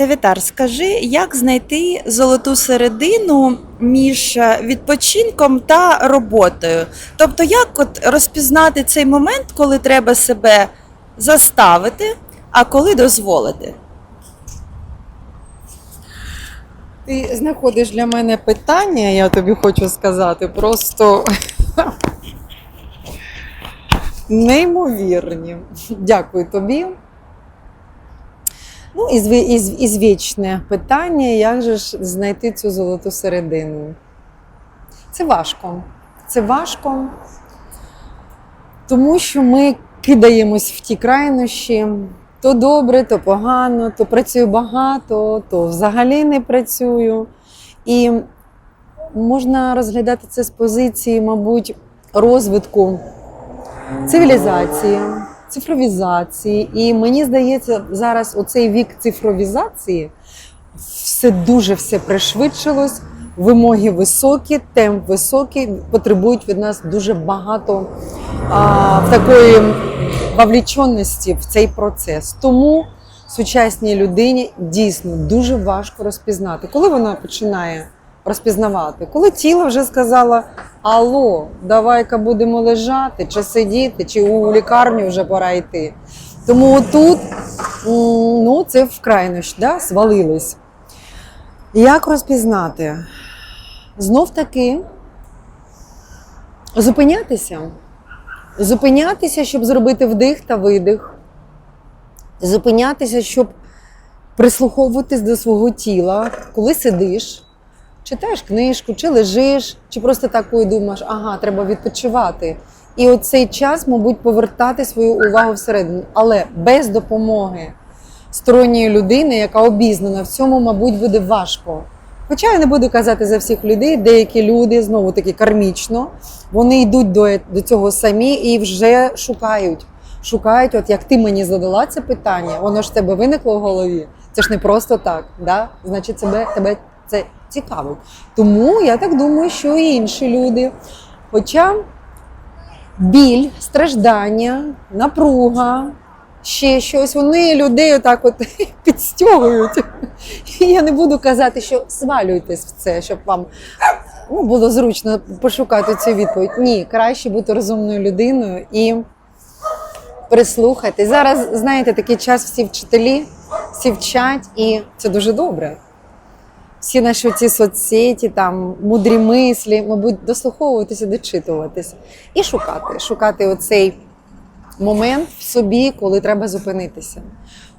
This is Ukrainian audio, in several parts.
Севітар, скажи, як знайти золоту середину між е, відпочинком та роботою? Тобто, як от розпізнати цей момент, коли треба себе заставити, а коли дозволити? Ти знаходиш для мене питання, я тобі хочу сказати, просто неймовірні. Дякую тобі. Ну, і, звічне питання, як же ж знайти цю золоту середину? Це важко. Це важко, тому що ми кидаємось в ті крайнощі. То добре, то погано, то працюю багато, то взагалі не працюю. І можна розглядати це з позиції, мабуть, розвитку цивілізації, цифровізації. І мені здається, зараз у цей вік цифровізації все дуже все пришвидшилось. Вимоги високі, темп високий, потребують від нас дуже багато а, такої вовліченості в цей процес. Тому сучасній людині дійсно дуже важко розпізнати, коли вона починає розпізнавати, коли тіло вже сказало: Алло, давай-ка будемо лежати, чи сидіти, чи у лікарню вже пора йти. Тому тут ну, це в крайнощ, да, свалилось. Як розпізнати? Знов таки зупинятися. Зупинятися, щоб зробити вдих та видих. Зупинятися, щоб прислуховуватись до свого тіла, коли сидиш, читаєш книжку, чи лежиш, чи просто такою думаєш, ага, треба відпочивати. І оцей час, мабуть, повертати свою увагу всередину, але без допомоги сторонньої людини, яка обізнана в цьому, мабуть, буде важко. Хоча я не буду казати за всіх людей, деякі люди знову таки кармічно, вони йдуть до, до цього самі і вже шукають. Шукають, от як ти мені задала це питання, воно ж тебе виникло в голові. Це ж не просто так, да? значить, тебе, тебе це цікавить. Тому я так думаю, що і інші люди. Хоча біль, страждання, напруга, ще щось, вони людей отак от підстягують. Я не буду казати, що свалюйтесь в це, щоб вам ну, було зручно пошукати цю відповідь. Ні, краще бути розумною людиною і прислухати. Зараз, знаєте, такий час всі вчителі, всі вчать, і це дуже добре. Всі наші ці соцсеті, там мудрі мислі, мабуть, дослуховуватися, дочитуватись і шукати, шукати оцей момент в собі, коли треба зупинитися,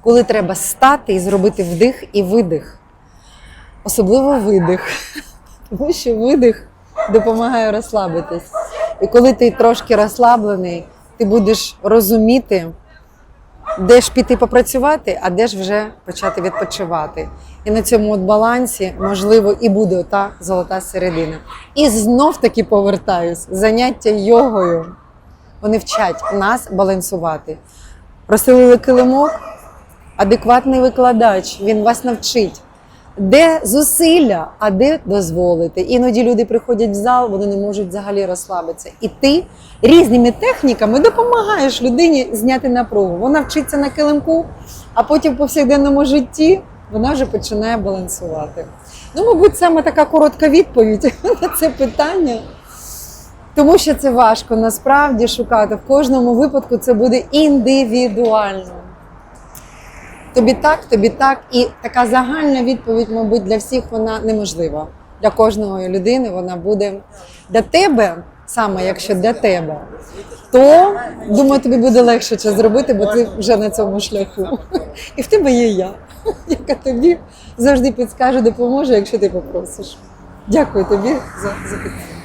коли треба стати і зробити вдих і видих. Особливо видих. Тому що видих допомагає розслабитись. І коли ти трошки розслаблений, ти будеш розуміти, де ж піти попрацювати, а де ж вже почати відпочивати. І на цьому от балансі, можливо, і буде та золота середина. І знов таки повертаюсь, заняття йогою. Вони вчать нас балансувати. Розстелили килимок, адекватний викладач, він вас навчить. Де зусилля, а де дозволити. Іноді люди приходять в зал, вони не можуть взагалі розслабитися. І ти різними техніками допомагаєш людині зняти напругу. Вона вчиться на килимку, а потім в повсякденному житті вона вже починає балансувати. Ну, мабуть, саме така коротка відповідь на це питання. Тому що це важко насправді шукати. В кожному випадку це буде індивідуально. Тобі так, тобі так. І така загальна відповідь, мабуть, для всіх вона неможлива. Для кожної людини вона буде для тебе, саме якщо для тебе, то думаю, тобі буде легше це зробити, бо ти вже на цьому шляху. І в тебе є я, яка тобі завжди підскаже, допоможе, якщо ти попросиш. Дякую тобі за запитання.